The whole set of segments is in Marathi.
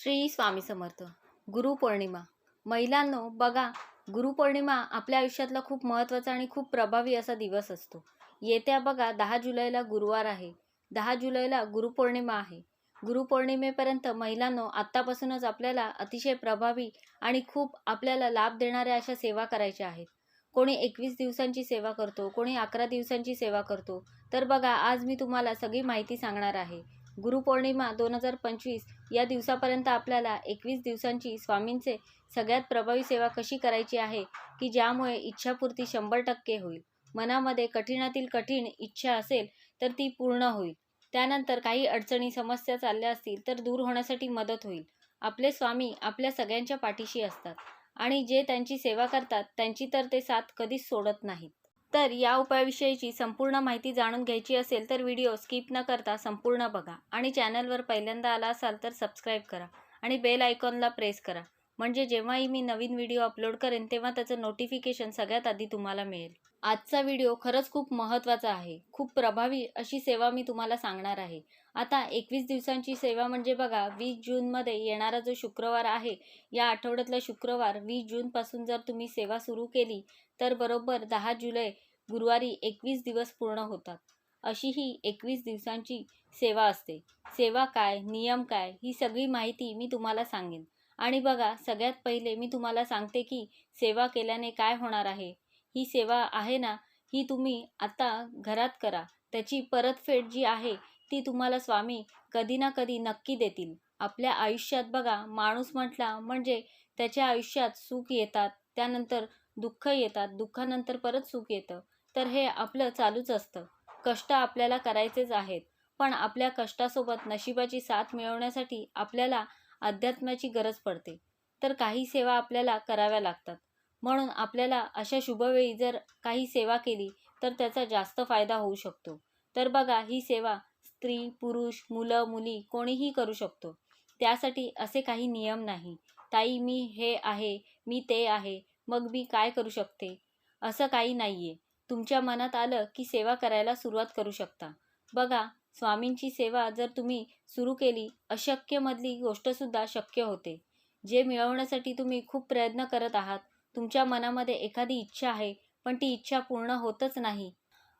श्री स्वामी समर्थ. गुरुपौर्णिमा महिलांनो बघा गुरुपौर्णिमा आपल्या आयुष्यातला खूप महत्त्वाचा आणि खूप प्रभावी असा दिवस असतो. येत्या बघा दहा जुलैला गुरुवार आहे. दहा जुलैला गुरुपौर्णिमा आहे. गुरुपौर्णिमेपर्यंत महिलांनो आत्तापासूनच आपल्याला अतिशय प्रभावी आणि खूप आपल्याला लाभ देणाऱ्या अशा सेवा करायच्या आहेत. कोणी एकवीस दिवसांची सेवा करतो कोणी अकरा दिवसांची सेवा करतो. तर बघा आज मी तुम्हाला सगळी माहिती सांगणार आहे. गुरुपौर्णिमा दोन हजार पंचवीस या दिवसापर्यंत आपल्याला एकवीस दिवसांची स्वामींचे सगळ्यात प्रभावी सेवा कशी करायची आहे की ज्यामुळे इच्छापूर्ती शंभर टक्के होईल? मनामध्ये कठीणातील कठीण इच्छा असेल तर ती पूर्ण होईल. त्यानंतर काही अडचणी समस्या चालल्या असतील तर दूर होण्यासाठी मदत होईल. आपले स्वामी आपल्या सगळ्यांच्या पाठीशी असतात आणि जे त्यांची सेवा करतात त्यांची तर ते साथ कधीच सोडत नाहीत. तर या उपायाविषयीची संपूर्ण माहिती जाणून घ्यायची असेल तर व्हिडिओ स्किप न करता संपूर्ण बघा. आणि चॅनलवर पहिल्यांदा आला असाल तर सबस्क्राईब करा. आणि बेल आयकॉनला प्रेस करा. म्हणजे जेव्हाही मी नवीन व्हिडिओ अपलोड करेन तेव्हा त्याचं नोटिफिकेशन सगळ्यात आधी तुम्हाला मिळेल. आजचा व्हिडिओ खरंच खूप महत्त्वाचा आहे. खूप प्रभावी अशी सेवा मी तुम्हाला सांगणार आहे. आता एकवीस दिवसांची सेवा म्हणजे बघा वीस जूनमध्ये येणारा जो शुक्रवार आहे या आठवड्यातला शुक्रवार वीस जूनपासून जर तुम्ही सेवा सुरू केली तर बरोबर दहा जुलै गुरुवारी एकवीस दिवस पूर्ण होतात. अशी ही एकवीस दिवसांची सेवा असते. सेवा काय नियम काय ही सगळी माहिती मी तुम्हाला सांगेन. आणि बघा सगळ्यात पहिले मी तुम्हाला सांगते की सेवा केल्याने काय होणार आहे. ही सेवा आहे ना ही तुम्ही आता घरात करा. त्याची परतफेड जी आहे ती तुम्हाला स्वामी कधी ना कधी नक्की देतील. आपल्या आयुष्यात बघा माणूस म्हटला म्हणजे त्याच्या आयुष्यात सुख येतात त्यानंतर दुःख येतात दुःखानंतर परत सुख येतं. तर हे आपलं चालूच असतं. कष्ट आपल्याला करायचेच आहेत. पण आपल्या कष्टासोबत नशिबाची साथ मिळवण्यासाठी आपल्याला अध्यात्माची गरज पडते. तर काही सेवा आपल्याला कराव्या लागतात. म्हणून आपल्याला अशा शुभवेळी जर काही सेवा केली तर त्याचा जास्त फायदा होऊ शकतो. तर बघा ही सेवा स्त्री पुरुष मुलं मुली कोणीही करू शकतो. त्यासाठी असे काही नियम नाही. ताई मी हे आहे मी ते आहे मग मी काय करू शकते? असं काही नाही आहे तुमच्या मनात आलं की सेवा करायला सुरुवात करू शकता. बघा स्वामींची सेवा जर तुम्ही सुरू केली अशक्यमधली गोष्टसुद्धा शक्य होते. जे मिळवण्यासाठी तुम्ही खूप प्रयत्न करत आहात तुमच्या मनामध्ये एखादी इच्छा आहे पण ती इच्छा पूर्ण होतच नाही.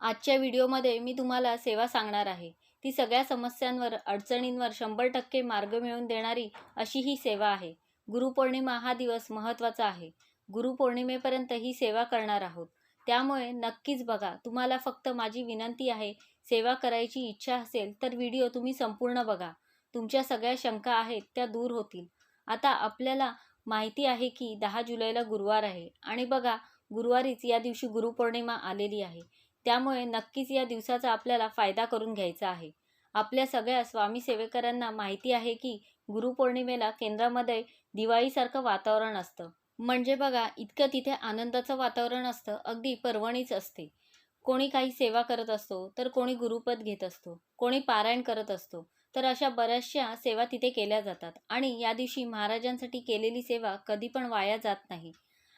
आजच्या व्हिडिओमध्ये मी तुम्हाला सेवा सांगणार आहे. ती सगळ्या समस्यांवर अडचणींवर शंभर टक्के मार्ग मिळवून देणारी अशी ही सेवा आहे. गुरुपौर्णिमा हा दिवस महत्त्वाचा आहे. गुरुपौर्णिमेपर्यंत ही सेवा करणार आहोत. त्यामुळे नक्कीच बघा तुम्हाला फक्त माझी विनंती आहे सेवा करायची इच्छा असेल तर व्हिडिओ तुम्ही संपूर्ण बघा. तुमच्या सगळ्या शंका आहेत त्या दूर होतील. आता आपल्याला माहिती आहे की दहा जुलैला गुरुवार आहे आणि बघा गुरुवारीच या दिवशी गुरुपौर्णिमा आलेली आहे. त्यामुळे नक्कीच या दिवसाचा आपल्याला फायदा करून घ्यायचा आहे. आपल्या सगळ्या स्वामी सेवेकरांना माहिती आहे की गुरुपौर्णिमेला केंद्रामध्ये दिवाळीसारखं वातावरण असतं. म्हणजे बघा इतकं तिथे आनंदाचं वातावरण असतं अगदी पर्वणीच असते. कोणी काही सेवा करत असतो तर कोणी गुरुपद घेत असतो कोणी पारायण करत असतो तर अशा बऱ्याचशा सेवा तिथे केल्या जातात. आणि या दिवशी महाराजांसाठी केलेली सेवा कधी पण वाया जात नाही.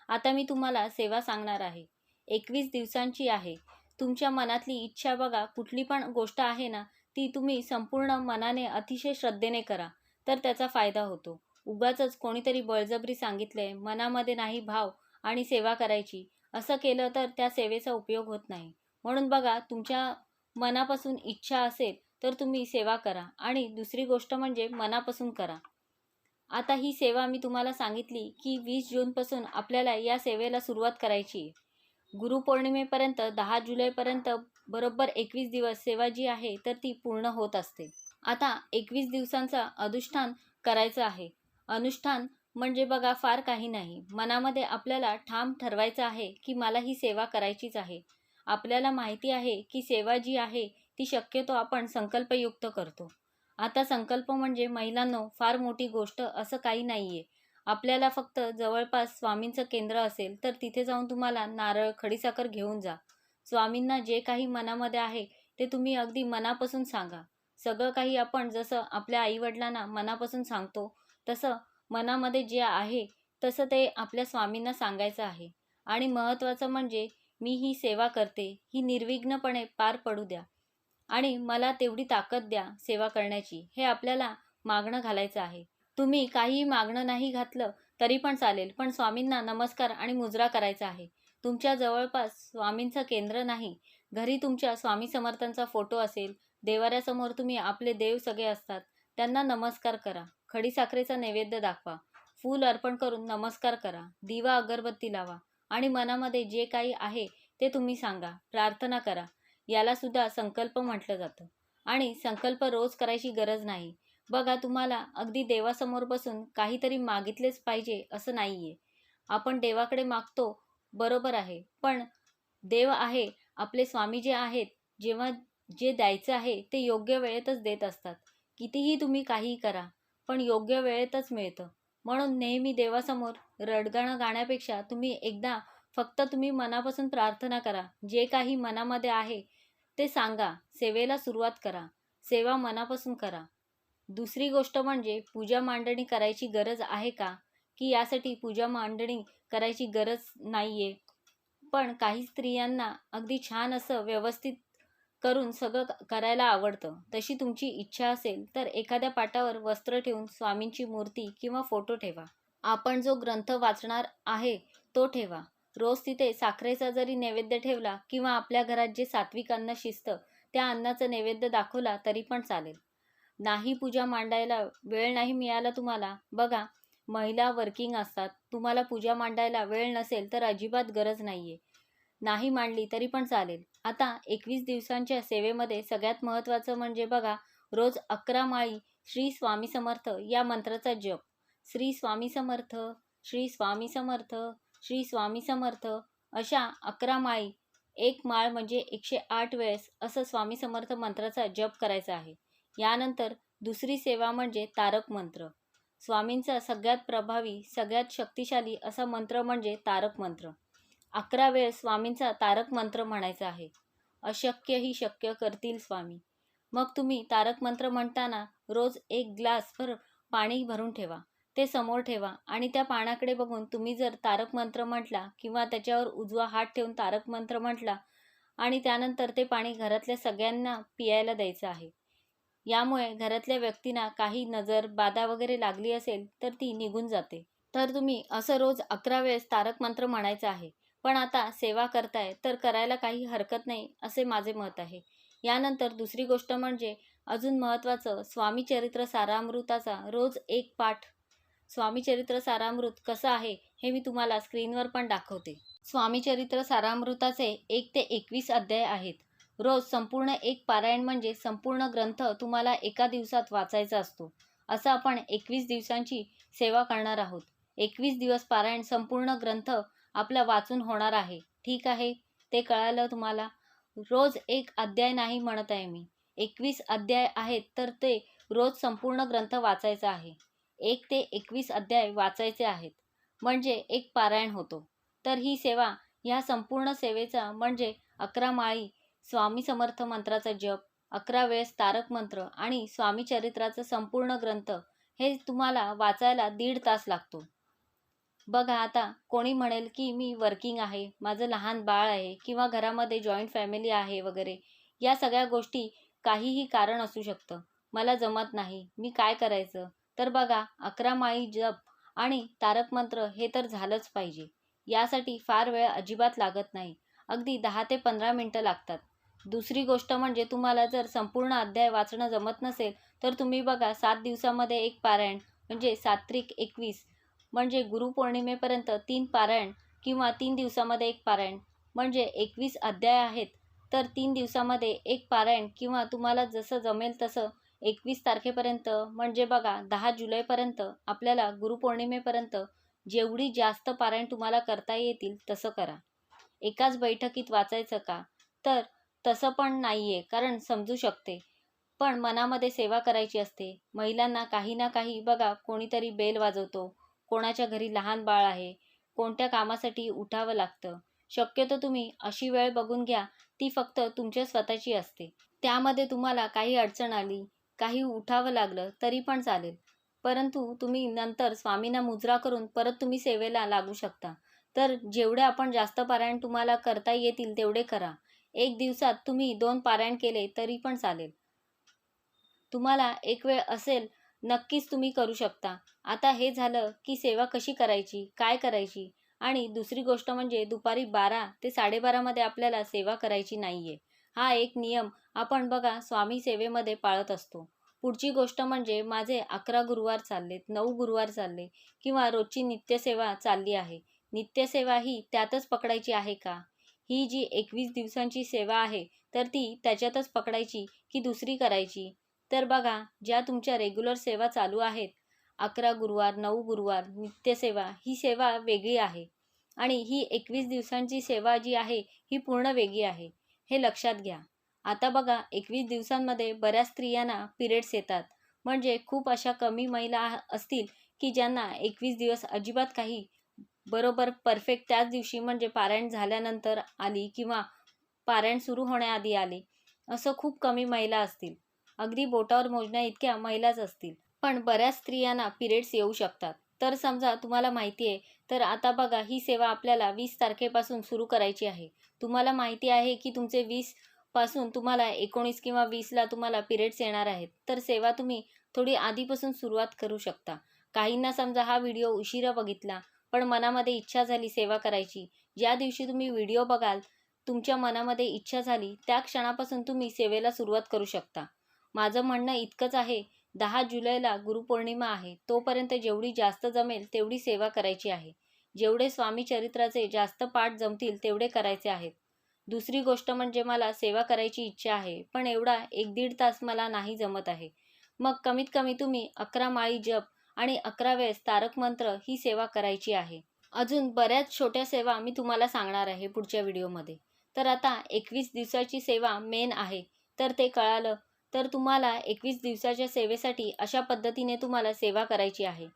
आता मी तुम्हाला सेवा सांगणार आहे. एकवीस दिवसांची आहे. तुमच्या मनातली इच्छा बघा कुठली पण गोष्ट आहे ना ती तुम्ही संपूर्ण मनाने अतिशय श्रद्धेने करा तर त्याचा फायदा होतो. उगाच कोणीतरी बळजबरी सांगितले मनामध्ये नाही भाव आणि सेवा करायची. असं केलं तर त्या सेवेचा उपयोग होत नाही. म्हणून बघा तुमच्या मनापासून इच्छा असेल तर तुम्ही सेवा करा आणि दुसरी गोष्ट म्हणजे मनापासून करा. आता ही सेवा मी तुम्हाला सांगितली की वीस जूनपासून आपल्याला या सेवेला सुरुवात करायची आहे. गुरुपौर्णिमेपर्यंत दहा जुलैपर्यंत बरोबर एकवीस दिवस सेवा जी आहे तर ती पूर्ण होत असते. आता एकवीस दिवसांचा अनुष्ठान करायचं आहे. अनुष्ठान म्हणजे बघा फार काही नाही. मनामध्ये आपल्याला ठाम ठरवायचं आहे की मला ही सेवा करायचीच आहे. आपल्याला माहिती आहे की सेवा जी आहे ती शक्यतो आपण संकल्पयुक्त करतो. आता संकल्प म्हणजे महिलांनो फार मोठी गोष्ट असं काही नाही आहे आपल्याला फक्त जवळपास स्वामींचं केंद्र असेल तर तिथे जाऊन तुम्हाला नारळ खडीसाखर घेऊन जा. स्वामींना जे काही मनामध्ये आहे ते तुम्ही अगदी मनापासून सांगा. सगळं काही आपण जसं आपल्या आईवडिलांना मनापासून सांगतो तसं मनामध्ये जे आहे तसं ते आपल्या स्वामींना सांगायचं आहे. आणि महत्त्वाचं म्हणजे मी ही सेवा करते ही निर्विघ्नपणे पार पडू द्या. आणि मला तेवढी ताकद द्या सेवा करण्याची हे आपल्याला मागणं घालायचं आहे. तुम्ही काहीही मागणं नाही घातलं तरी पण चालेल पण स्वामींना नमस्कार आणि मुजरा करायचा आहे. तुमच्या जवळपास स्वामींचं केंद्र नाही. घरी तुमच्या स्वामी समर्थांचा फोटो असेल देवाऱ्यासमोर तुम्ही आपले देव सगळे असतात त्यांना नमस्कार करा. खडीसाखरेचा नैवेद्य दाखवा. फूल अर्पण करून नमस्कार करा. दिवा अगरबत्ती लावा आणि मनामध्ये जे काही आहे ते तुम्ही सांगा. प्रार्थना करा. याला सुद्धा संकल्प म्हटलं जातं. आणि संकल्प रोज करायची गरज नाही. बघा तुम्हाला अगदी देवासमोर बसून काहीतरी मागितलेच पाहिजे असं नाही आहे आपण देवाकडे मागतो बरोबर आहे. पण देव आहे आपले स्वामी जे आहेत जेव्हा जे द्यायचं आहे ते योग्य वेळेतच देत असतात. कितीही तुम्ही काहीही करा. पण योग्य वेळेतच मिळतं. म्हणून नेहमी देवासमोर रडगाणं गाण्यापेक्षा तुम्ही एकदा फक्त तुम्ही मनापासून प्रार्थना करा. जे काही मनामध्ये आहे ते सांगा. सेवेला सुरुवात करा. सेवा मनापासून करा. दुसरी गोष्ट म्हणजे पूजा मांडणी करायची गरज आहे का? की यासाठी पूजा मांडणी करायची गरज नाही आहे पण काही स्त्रियांना अगदी छान असं व्यवस्थित करून सगळं क- करायला आवडतं. तशी तुमची इच्छा असेल तर एखाद्या पाटावर वस्त्र ठेवून स्वामींची मूर्ती किंवा फोटो ठेवा. आपण जो ग्रंथ वाचणार आहे तो ठेवा. रोज तिथे साखरेचा जरी नैवेद्य ठेवला किंवा आपल्या घरात जे सात्विक अन्न शिजतं त्या अन्नाचं नैवेद्य दाखवला तरी पण चालेल. नाही पूजा मांडायला वेळ नाही मिळाला तुम्हाला? बघा महिला वर्किंग असतात. तुम्हाला पूजा मांडायला वेळ नसेल तर अजिबात गरज नाही आहे नाही मांडली तरी पण चालेल. आता एकवीस दिवसांच्या सेवेमध्ये सगळ्यात महत्त्वाचं म्हणजे बघा रोज अकरा माळी श्री स्वामी समर्थ या मंत्राचा जप. श्री स्वामी समर्थ श्री स्वामी समर्थ श्री स्वामी समर्थ अशा अकरा माळी एक माळ म्हणजे एकशे आठ वेळेस असं स्वामी समर्थ मंत्राचा जप करायचा आहे. यानंतर दुसरी सेवा म्हणजे तारक मंत्र. स्वामींचा सगळ्यात प्रभावी सगळ्यात शक्तिशाली असा मंत्र म्हणजे तारक मंत्र. अकरा वेळ स्वामींचा तारक मंत्र म्हणायचा आहे. अशक्य ही शक्य करतील स्वामी. मग तुम्ही तारक मंत्र म्हणताना रोज एक ग्लासभर पाणी भरून ठेवा. ते समोर ठेवा आणि त्या पाण्याकडे बघून तुम्ही जर तारक मंत्र म्हटला किंवा त्याच्यावर उजवा हात ठेवून तारक मंत्र म्हटला आणि त्यानंतर ते पाणी घरातल्या सगळ्यांना पियायला द्यायचं आहे. यामुळे घरातल्या व्यक्तींना काही नजर बाधा वगैरे लागली असेल तर ती निघून जाते. तर तुम्ही असं रोज अकरा वेळेस तारक मंत्र म्हणायचं आहे. पण आता सेवा करताय तर करायला काही हरकत नाही असे माझे मत आहे. यानंतर दुसरी गोष्ट म्हणजे अजून महत्त्वाचं स्वामी चरित्र सारामृताचा रोज एक पाठ. स्वामीचरित्र सारामृत कसं आहे हे मी तुम्हाला स्क्रीनवर पण दाखवते. स्वामीचरित्र सारामृताचे एक ते एकवीस अध्याय आहेत. रोज संपूर्ण एक पारायण म्हणजे संपूर्ण ग्रंथ तुम्हाला एका दिवसात वाचायचा असतो. असं आपण एकवीस दिवसांची सेवा करणार आहोत. एकवीस दिवस पारायण संपूर्ण ग्रंथ आपला वाचून होणार आहे. ठीक आहे? ते कळालं तुम्हाला? रोज एक अध्याय नाही म्हणत आहे मी. एकवीस अध्याय आहेत तर ते रोज संपूर्ण ग्रंथ वाचायचा आहे. एक ते एकवीस अध्याय वाचायचे आहेत. म्हणजे एक पारायण होतो. तर ही सेवा ह्या संपूर्ण सेवेचा म्हणजे अकरा माळी स्वामी समर्थ मंत्राचा जप अकरा वेळेस तारक मंत्र आणि स्वामी चरित्राचं संपूर्ण ग्रंथ हे तुम्हाला वाचायला दीड तास लागतो. बघा आता कोणी म्हणेल की मी वर्किंग आहे माझं लहान बाळ आहे किंवा घरामध्ये जॉईंट फॅमिली आहे वगैरे या सगळ्या गोष्टी काहीही कारण असू शकतं. मला जमत नाही मी काय करायचं? तर बघा अकरा माळी जप आणि तारक मंत्र हे तर झालंच पाहिजे. यासाठी फार वेळ अजिबात लागत नाही. अगदी दहा ते पंधरा मिनटं लागतात. दुसरी गोष्ट म्हणजे तुम्हाला जर संपूर्ण अध्याय वाचणं जमत नसेल तर तुम्ही बघा सात दिवसामध्ये एक पारायण म्हणजे सात्रिक एकवीस म्हणजे गुरुपौर्णिमेपर्यंत तीन पारायण किंवा तीन दिवसामध्ये एक पारायण. म्हणजे एकवीस अध्याय आहेत तर तीन दिवसामध्ये एक पारायण किंवा तुम्हाला जसं जमेल तसं एकवीस तारखेपर्यंत म्हणजे बघा दहा जुलैपर्यंत आपल्याला गुरुपौर्णिमेपर्यंत जेवढी जास्त पारायण तुम्हाला करता येतील तसं करा. एकाच बैठकीत वाचायचं का? तर तसं पण नाही आहे कारण समजू शकते. पण मनामध्ये सेवा करायची असते. महिलांना काही ना काही बघा कोणीतरी बेल वाजवतो. कोणाच्या घरी लहान बाळ आहे कोणत्या कामासाठी उठावं लागतं? शक्यतो तुम्ही अशी वेळ बघून घ्या ती फक्त तुमच्या स्वतःची असते. त्यामध्ये तुम्हाला काही अडचण आली काही उठावं लागलं तरी पण चालेल. परंतु तुम्ही नंतर स्वामींना मुजरा करून परत तुम्ही सेवेला लागू शकता. तर जेवढे आपण जास्त पारायण तुम्हाला करता येतील तेवढे करा. एक दिवसात तुम्ही दोन पारायण केले तरी पण चालेल. तुम्हाला एक वेळ असेल नक्कीच तुम्ही करू शकता. आता हे झालं की सेवा कशी करायची काय करायची? आणि दुसरी गोष्ट म्हणजे दुपारी बारा ते साडेबारामध्ये आपल्याला सेवा करायची नाही आहे हा एक नियम आपण बघा स्वामी सेवेमध्ये पाळत असतो. पुढची गोष्ट म्हणजे माझे अकरा गुरुवार चाललेत नऊ गुरुवार चालले किंवा रोजची नित्यसेवा चालली आहे. नित्यसेवा ही त्यातच पकडायची आहे का? ही जी एकवीस दिवसांची सेवा आहे तर ती त्याच्यातच पकडायची की दुसरी करायची? तर बघा ज्या तुमच्या रेग्युलर सेवा चालू आहेत अकरा गुरुवार नऊ गुरुवार नित्यसेवा ही सेवा वेगळी आहे. आणि ही एकवीस दिवसांची सेवा जी आहे ही पूर्ण वेगळी आहे. हे लक्षात घ्या. आता बघा एकवीस दिवसांमध्ये बऱ्याच स्त्रियांना पिरियड्स येतात. म्हणजे खूप अशा कमी महिला असतील की ज्यांना एकवीस दिवस अजिबात काही बरोबर परफेक्ट त्याच दिवशी म्हणजे पारायण झाल्यानंतर आली किंवा पारायण सुरू होण्याआधी आली असं खूप कमी महिला असतील. अगदी बोटावर मोजण्या इतक्या महिलाच असतील. पण बऱ्याच स्त्रियांना पिरियड्स येऊ शकतात. तर समजा तुम्हाला माहिती आहे तर आता बघा ही सेवा आपल्याला वीस तारखेपासून सुरू करायची आहे. तुम्हाला माहिती आहे की तुमचे वीसपासून तुम्हाला एकोणीस किंवा वीसला तुम्हाला पिरियड्स येणार आहेत. तर सेवा तुम्ही थोडी आधीपासून सुरुवात करू शकता. काहींना समजा हा व्हिडिओ उशिरा बघितला पण मनामध्ये इच्छा झाली सेवा करायची. ज्या दिवशी तुम्ही व्हिडिओ बघाल तुमच्या मनामध्ये इच्छा झाली त्या क्षणापासून तुम्ही सेवेला सुरुवात करू शकता. माझं म्हणणं इतकंच आहे दहा जुलैला गुरुपौर्णिमा आहे तोपर्यंत जेवढी जास्त जमेल तेवढी सेवा करायची आहे. जेवढे स्वामी चरित्राचे जास्त पाठ जमतील तेवढे करायचे आहेत. दुसरी गोष्ट म्हणजे मला सेवा करायची इच्छा आहे पण एवढा एक दीड तास मला नाही जमत आहे. मग कमीत कमी तुम्ही अकरा माळी जप आणि अकरा वेळेस तारक मंत्र ही सेवा करायची आहे. अजून बऱ्याच छोट्या सेवा मी तुम्हाला सांगणार आहे पुढच्या व्हिडिओमध्ये. तर आता एकवीस दिवसाची सेवा मेन आहे तर ते कळालं तर तुम्हाला एकवीस दिवसाच्या सेवेसाठी अशा पद्धतीने तुम्हाला सेवा करायची आहे.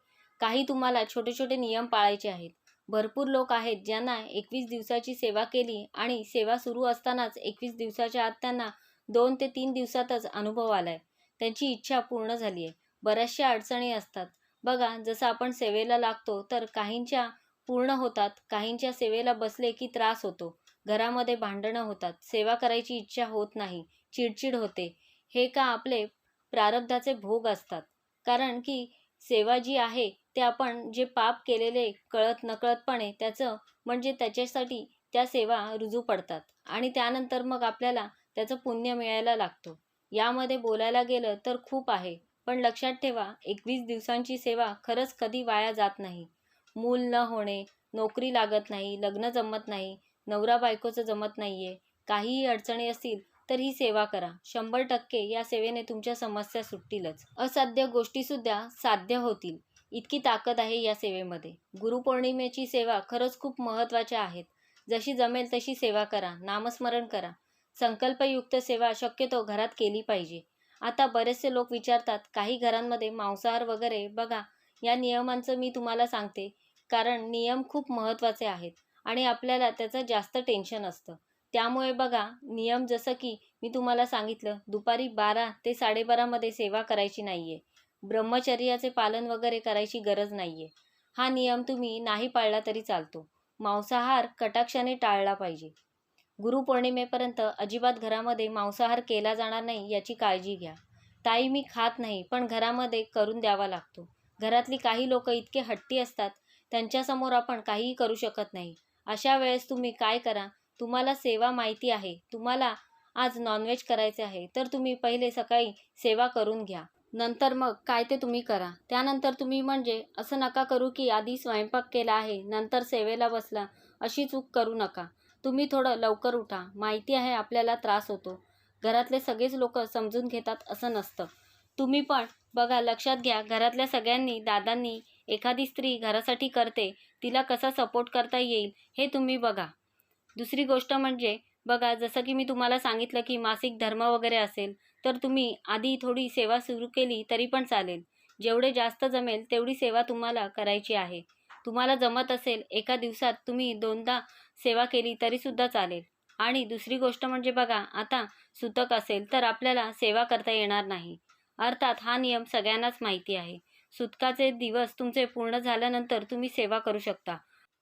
काही तुम्हाला छोटे छोटे नियम पाळायचे आहेत. भरपूर लोक आहेत ज्यांना एकवीस दिवसाची सेवा केली आणि सेवा सुरू असतानाच एकवीस दिवसाच्या आत त्यांना दोन ते तीन दिवसातच अनुभव आलाय. त्यांची इच्छा पूर्ण झाली आहे बऱ्याचशा अडचणी असतात. बघा जसं आपण सेवेला लागतो तर काहींच्या पूर्ण होतात काहींच्या सेवेला बसले की त्रास होतो. घरामध्ये भांडणं होतात. सेवा करायची इच्छा होत नाही. चिडचिड होते. हे का आपले प्रारब्धाचे भोग असतात? कारण की सेवा जी आहे ते आपण जे पाप केलेले कळत नकळतपणे त्याचं म्हणजे त्याच्यासाठी त्या सेवा रुजू पडतात आणि त्यानंतर मग आपल्याला त्याचं पुण्य मिळायला लागतो. यामध्ये बोलायला गेलं तर खूप आहे पण लक्षात ठेवा एकवीस दिवसांची सेवा खरंच कधी वाया जात नाही. मूल न होणे नोकरी लागत नाही लग्न जमत नाही नवरा बायकोचं जमत नाही आहे काहीही अडचणी असतील तर ही सेवा करा. शंभर टक्के या सेवेने तुमच्या समस्या सुटतीलच. असाध्य गोष्टीसुद्धा साध्य होतील. इतकी ताकद आहे या सेवेमध्ये. गुरुपौर्णिमेची सेवा खरंच खूप महत्त्वाच्या आहेत. जशी जमेल तशी सेवा करा. नामस्मरण करा. संकल्पयुक्त सेवा शक्यतो घरात केली पाहिजे. आता बरेचसे लोक विचारतात काही घरांमध्ये मांसाहार वगैरे बघा. या नियमांचं मी तुम्हाला सांगते. कारण नियम खूप महत्त्वाचे आहेत आणि आपल्याला त्याचं जास्त टेन्शन असतं. त्यामुळे बघा नियम जसं की मी तुम्हाला सांगितलं दुपारी बारा ते साडेबारामध्ये सेवा करायची नाही आहे ब्रह्मचर्याचे पालन वगैरे करायची गरज नाही आहे हा नियम तुम्ही नाही पाळला तरी चालतो. मांसाहार कटाक्षाने टाळला पाहिजे. गुरुपौर्णिमेपर्यंत अजिबात घरामध्ये मांसाहार केला जाणार नाही याची काळजी घ्या. ताई मी खात नाही पण घरामध्ये करून द्यावा लागतो. घरातली काही लोक इतके हट्टी असतात त्यांच्यासमोर आपण काहीही करू शकत नाही. अशा वेळेस तुम्ही काय करा तुम्हाला सेवा माहिती आहे. तुम्हाला आज नॉनव्हेज करायचे आहे. तर तुम्ही पहिले सकाळी सेवा करून घ्या. नंतर मग काय ते तुम्ही करा. त्यानंतर तुम्ही म्हणजे असं नका करू की आधी स्वयंपाक केला आहे नंतर सेवेला बसला अशी चूक करू नका. तुम्ही थोडं लवकर उठा. माहिती आहे आपल्याला त्रास होतो. घरातले सगळेच लोक समजून घेतात असं नसतं. तुम्ही पण बघा लक्षात घ्या घरातल्या सगळ्यांनी दादांनी एखादी स्त्री घरासाठी करते तिला कसा सपोर्ट करता येईल हे तुम्ही बघा. दुसरी गोष्ट म्हणजे बघा जसं की मी तुम्हाला सांगितलं की मासिक धर्म वगैरे असेल तर तुम्ही आधी थोडी सेवा सुरू केली तरी पण चालेल. जेवढे जास्त जमेल तेवढी सेवा तुम्हाला करायची आहे. तुम्हाला जमत असेल एका दिवसात तुम्ही दोनदा सेवा केली तरीसुद्धा चालेल. आणि दुसरी गोष्ट म्हणजे बघा आता सुतक असेल तर आपल्याला सेवा करता येणार नाही. अर्थात हा नियम सगळ्यांनाच माहिती आहे. सुतकाचे दिवस तुमचे पूर्ण झाल्यानंतर तुम्ही सेवा करू शकता.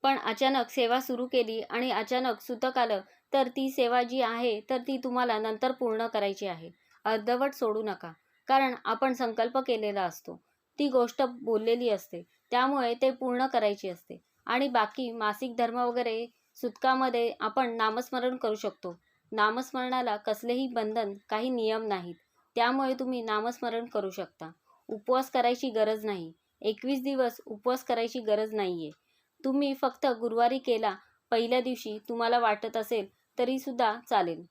पण अचानक सेवा सुरू केली आणि अचानक सुतक आलं तर ती सेवा जी आहे तर ती तुम्हाला नंतर पूर्ण करायची आहे. अर्धवट सोडू नका कारण आपण संकल्प केलेला असतो. ती गोष्ट बोललेली असते त्यामुळे ते पूर्ण करायची असते. आणि बाकी मासिक धर्म वगैरे सुतकामध्ये आपण नामस्मरण करू शकतो. नामस्मरणाला कसलेही बंधन काही नियम नाहीत. त्यामुळे तुम्ही नामस्मरण करू शकता. उपवास करायची गरज नाही. एकवीस दिवस उपवास करायची गरज नाही आहे तुम्ही फक्त गुरुवारी केला पहिल्या दिवशी तुम्हाला वाटत असेल तरीसुद्धा चालेल.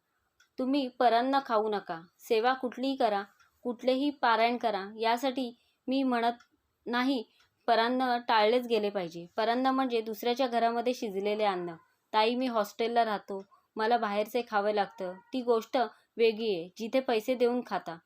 तुम्ही परांना खाऊ नका सेवा कुठलीही करा कुठलेही पारायण करा यासाठी मी म्हणत नाही परान्न टाळलेच गेले पाहिजे. परान्न म्हणजे दुसऱ्याच्या घरामध्ये शिजलेले अन्न. ताई मी हॉस्टेलला राहतो. मला बाहेरचे खावे लागतं. ती गोष्ट वेगळी आहे. जिथे पैसे देऊन खाता.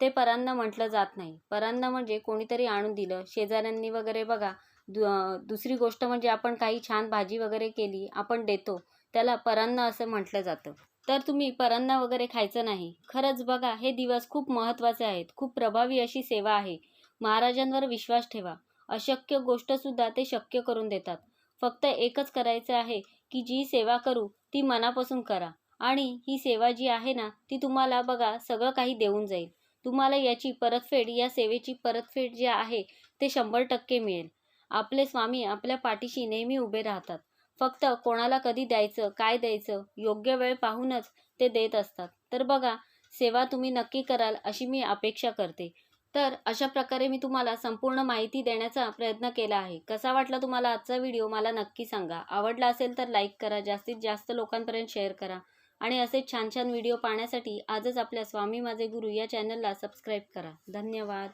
ते परान्न म्हटलं जात नाही. परान्न म्हणजे कोणीतरी आणून दिलं. शेजाऱ्यांनी वगैरे बघा. दु दुसरी गोष्ट म्हणजे आपण काही छान भाजी वगैरे केली आपण देतो त्याला परान्न असं म्हटलं जातं. तर तुम्ही परांना वगैरे खायचं नाही. खरंच बघा हे दिवस खूप महत्त्वाचे आहेत. खूप प्रभावी अशी सेवा आहे. महाराजांवर विश्वास ठेवा. अशक्य गोष्टसुद्धा ते शक्य करून देतात. फक्त एकच करायचं आहे की जी सेवा करू ती मनापासून करा. आणि ही सेवा जी आहे ना ती तुम्हाला बघा सगळं काही देऊन जाईल. तुम्हाला याची परतफेड या सेवेची परतफेड जी आहे ते शंभर टक्के मिळेल. आपले स्वामी आपल्या पाठीशी नेहमी उभे राहतात. फक्त कोणाला कधी द्यायचं काय द्यायचं योग्य वेळ पाहूनच ते देत असतात. तर बघा सेवा तुम्ही नक्की कराल अशी मी अपेक्षा करते. तर अशा प्रकारे मी तुम्हाला संपूर्ण माहिती देण्याचा प्रयत्न केला आहे. कसा वाटला तुम्हाला आजचा व्हिडिओ मला नक्की सांगा. आवडला असेल तर लाईक करा जास्तीत जास्त लोकांपर्यंत शेअर करा आणि असे छान छान व्हिडिओ पाहण्यासाठी आजच आपल्या स्वामी माझे गुरु या चॅनलला सबस्क्राईब करा. धन्यवाद.